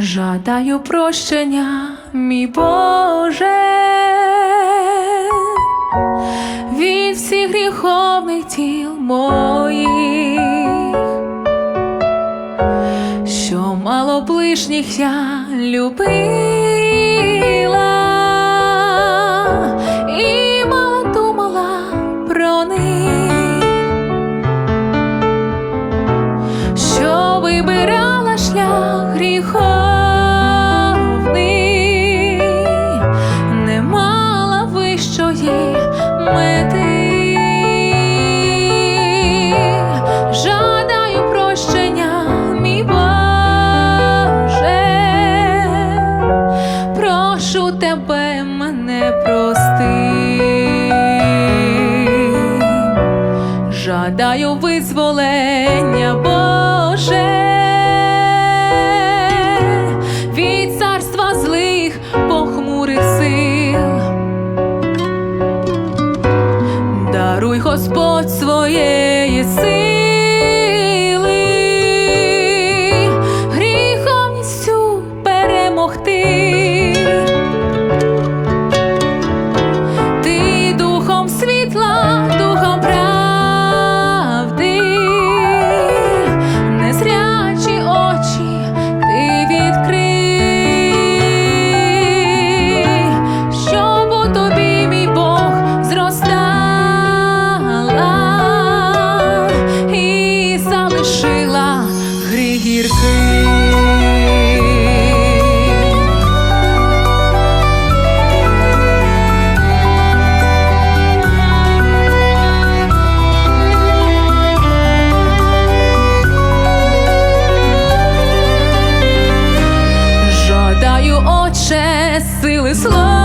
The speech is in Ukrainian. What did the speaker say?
Жадаю прощення, мій Боже, від всіх гріховних тіл моїх, що мало ближніх я любила вищої мети. Жадаю прощення, мій Боже, прошу тебе мене прости. Жадаю визволення, Боже, своєї сили, Жадаю, сили слова.